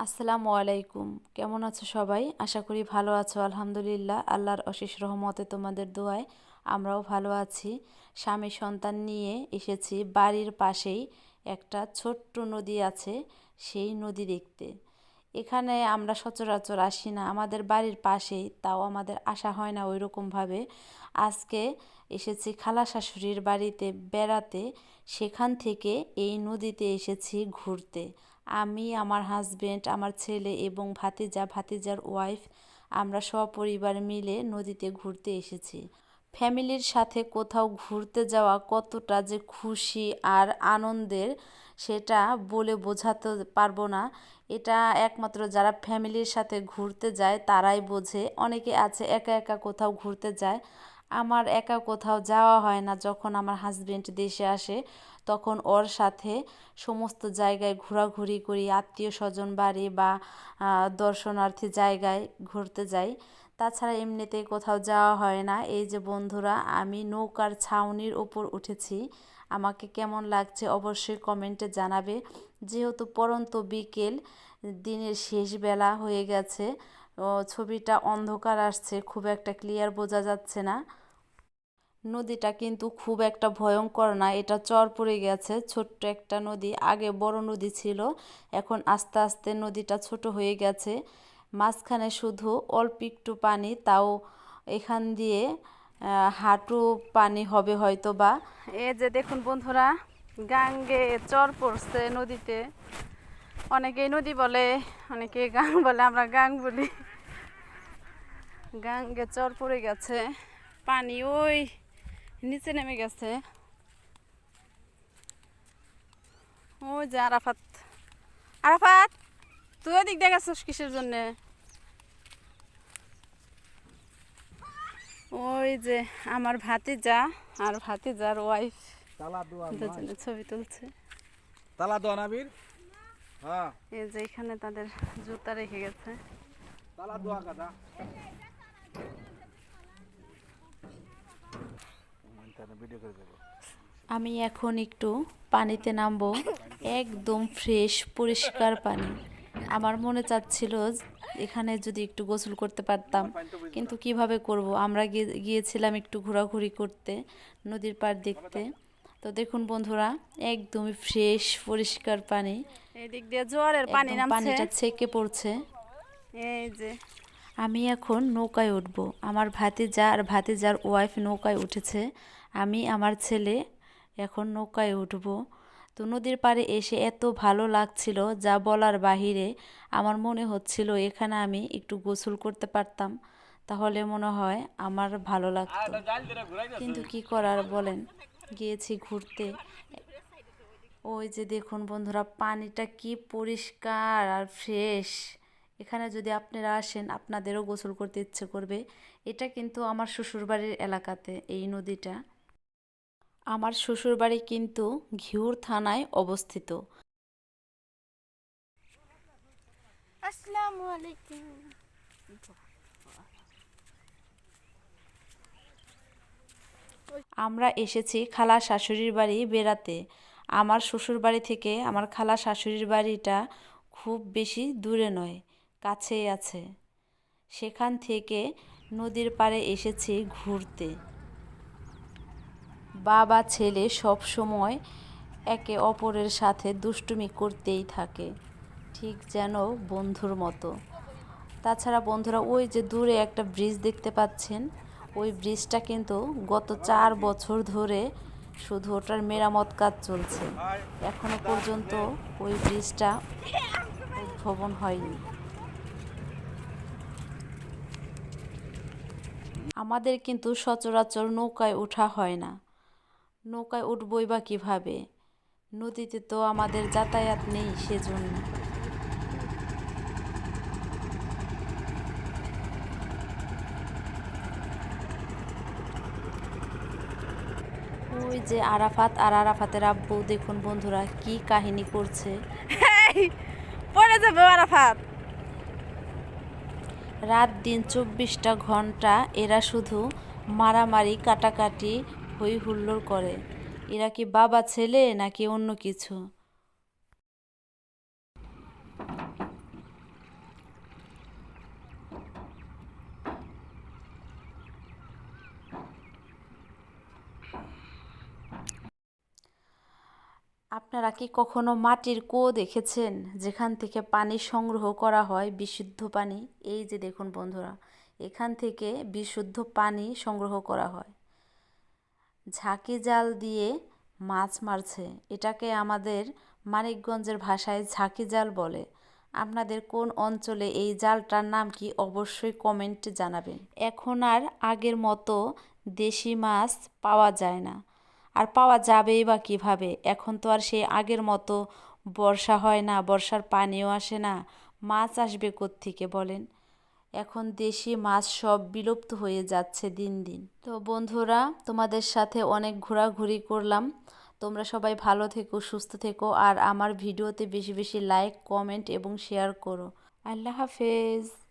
আসসালামু আলাইকুম। কেমন আছো সবাই? আশা করি ভালো আছো, আলহামদুলিল্লাহ। আল্লাহর অশেষ রহমতে তোমাদের দোয়ায় আমরাও ভালো আছি। স্বামী সন্তান নিয়ে এসেছি বাড়ির পাশেই একটা ছোট্ট নদী আছে, সেই নদী দেখতে। এখানে আমরা সচরাচর আসি না, আমাদের বাড়ির পাশেই, তাও আমাদের আসা হয় না ওই রকমভাবে আজকে এসেছি খালা শাশুড়ির বাড়িতে, বেড়াতে। সেখান থেকে এই নদীতে এসেছি ঘুরতে। আমি, আমার হাজবেন্ড আমার ছেলে এবং ভাতিজা, ভাতিজার ওয়াইফ আমরা সপরিবার মিলে নদীতে ঘুরতে এসেছি। ফ্যামিলির সাথে কোথাও ঘুরতে যাওয়া কতটা যে খুশি আর আনন্দের সেটা বলে বোঝাতে পারব না। এটা একমাত্র যারা ফ্যামিলির সাথে ঘুরতে যায়, তারাই বোঝে। অনেকে আছে একা একা কোথাও ঘুরতে যায় আমার একা কোথাও যাওয়া হয় না। যখন আমার হাজবেন্ড দেশে আসে, তখন ওর সাথে সমস্ত জায়গায় ঘোরাঘুরি করি আত্মীয় স্বজন বাড়ি বা দর্শনার্থী জায়গায় ঘুরতে যাই। তাছাড়া এমনিতে কোথাও যাওয়া হয় না। এই যে বন্ধুরা, আমি নৌকার ছাউনির ওপর উঠেছি। আমাকে কেমন লাগছে অবশ্যই কমেন্টে জানাবে। যেহেতু পরন্ত বিকেল, দিনের শেষ বেলা হয়ে গেছে ছবিটা অন্ধকার আসছে, খুব একটা ক্লিয়ার বোঝা যাচ্ছে না। নদীটা কিন্তু খুব একটা ভয়ঙ্কর না, এটা চর পড়ে গেছে, ছোট্ট একটা নদী, আগে বড় নদী ছিল, এখন আস্তে আস্তে নদীটা ছোট হয়ে গেছে। মাঝখানে শুধু অল্প একটু পানি, তাও এখান দিয়ে হাঁটু পানি হবে হয়তো বা এই যে দেখুন বন্ধুরা, গাঙ্গে চর পড়ছে নদীতে। অনেকেই নদী বলে অনেকে গাং বলে, আমরা গাং বলি। গাঙ্গে চর পড়ে গেছে। পানি ওই নিচে নেমে গেছে। ওই যে আরাফাত। আরাফাত তুই ওদিক দিয়ে গেছিস কিসের জন্যে? ওই যে আমার ভাতিজা আর ভাতিজার ওয়াইফ দুজনে ছবি তুলছে। তালা দোয়া নাবির? হ্যাঁ। এই যে এখানে তাদের জুতা রেখে গেছে। তালা দোয়া কাদা। আমি এখন একটু পানিতে নামবো। একদম ফ্রেশ পরিষ্কার পানি। আমার মনে চাচ্ছিল এখানে যদি একটু গোসল করতে পারতাম। কিন্তু কীভাবে করব? আমরা গিয়েছিলাম একটু ঘোরাঘুরি করতে নদীর পাড় দেখতে। তো দেখুন বন্ধুরা একদমই ফ্রেশ পরিষ্কার পানি। এদিক দিয়ে জোয়ারের পানি পানিটা ছেকে পড়ছে। এই যে। আমি এখন নৌকায় উঠব। আমার ভাতিজা আর ভাতিজার ওয়াইফ নৌকায় উঠেছে। আমি আমার ছেলে এখন নৌকায় উঠব। তো নদীর পাড়ে এসে এত ভালো লাগছিল যা বলার বাহিরে আমার মনে হচ্ছিল এখানে আমি একটু গোসল করতে পারতাম, তাহলে মনে হয় আমার ভালো লাগতো। কিন্তু কি করার বলেন? গিয়েছি ঘুরতে। ওই যে দেখুন বন্ধুরা, পানিটা কি পরিষ্কার আর ফ্রেশ। এখানে যদি আপনারা আসেন, আপনাদেরও গোসল করতে ইচ্ছে করবে। এটা কিন্তু আমার শ্বশুরবাড়ির এলাকাতে, এই নদীটা। আমার শ্বশুরবাড়ি কিন্তু ঘিউর থানায় অবস্থিত। আসসালামু আলাইকুম। আমরা এসেছি খালা শাশুড়ির বাড়ি বেড়াতে। আমার শ্বশুর বাড়ি থেকে আমার খালা শাশুড়ির বাড়িটা খুব বেশি দূরে নয় কাছেই আছে। সেখান থেকে নদীর পাড়ে এসেছি ঘুরতে। বাবা ছেলে সব সময় একে অপরের সাথে দুষ্টুমি করতেই থাকে, ঠিক যেন বন্ধুর মতো। তাছাড়া বন্ধুরা, ওই যে দূরে একটা ব্রিজ দেখতে পাচ্ছেন, ওই ব্রিজটা কিন্তু গত চার বছর ধরে শুধু ওটার মেরামত কাজ চলছে। এখনও পর্যন্ত ওই ব্রিজটা উদ্ভাবন হয়নি। আমাদের কিন্তু সচরাচর নৌকায় ওঠা হয় না। নৌকায় উঠবই বা কীভাবে? নদীতে তো আমাদের যাতায়াত নেই সেজন্য। ওই যে আরাফাত আর আরাফাতের আব্বু দেখুন বন্ধুরা কি কাহিনী করছে। পড়ে যাবে আরাফাত। রাত দিন চব্বিশটা ঘণ্টা এরা শুধু মারামারি কাটাকাটি হই হুল্লোড় করে। এরা কি বাবা, ছেলে নাকি অন্য কিছু? আপনারা কি কখনো মাটির কুয়ো দেখেছেন? যেখান থেকে পানি সংগ্রহ করা হয় বিশুদ্ধ পানি? এই যে দেখুন বন্ধুরা, এখান থেকে বিশুদ্ধ পানি সংগ্রহ করা হয়। ঝাঁকি জাল দিয়ে মাছ মারছে। এটাকে আমাদের মানিকগঞ্জের ভাষায় ঝাঁকি জাল বলে। আপনাদের কোন অঞ্চলে এই জালটার নাম কি অবশ্যই কমেন্টে জানাবেন। এখন আর আগের মতো দেশি মাছ পাওয়া যায় না। আর পাওয়া যাবেই বা কীভাবে? এখন তো আর সেই আগের মতো বর্ষা হয় না, বর্ষার পানিও আসে না। মাছ আসবে থেকে বলেন? এখন দেশি মাছ সব বিলুপ্ত হয়ে যাচ্ছে দিন দিন। তো বন্ধুরা, তোমাদের সাথে অনেক ঘোরাঘুরি করলাম। তোমরা সবাই ভালো থেকো, সুস্থ থেকো, আর আমার ভিডিওতে বেশি বেশি লাইক কমেন্ট এবং শেয়ার করো। আল্লাহ হাফেজ।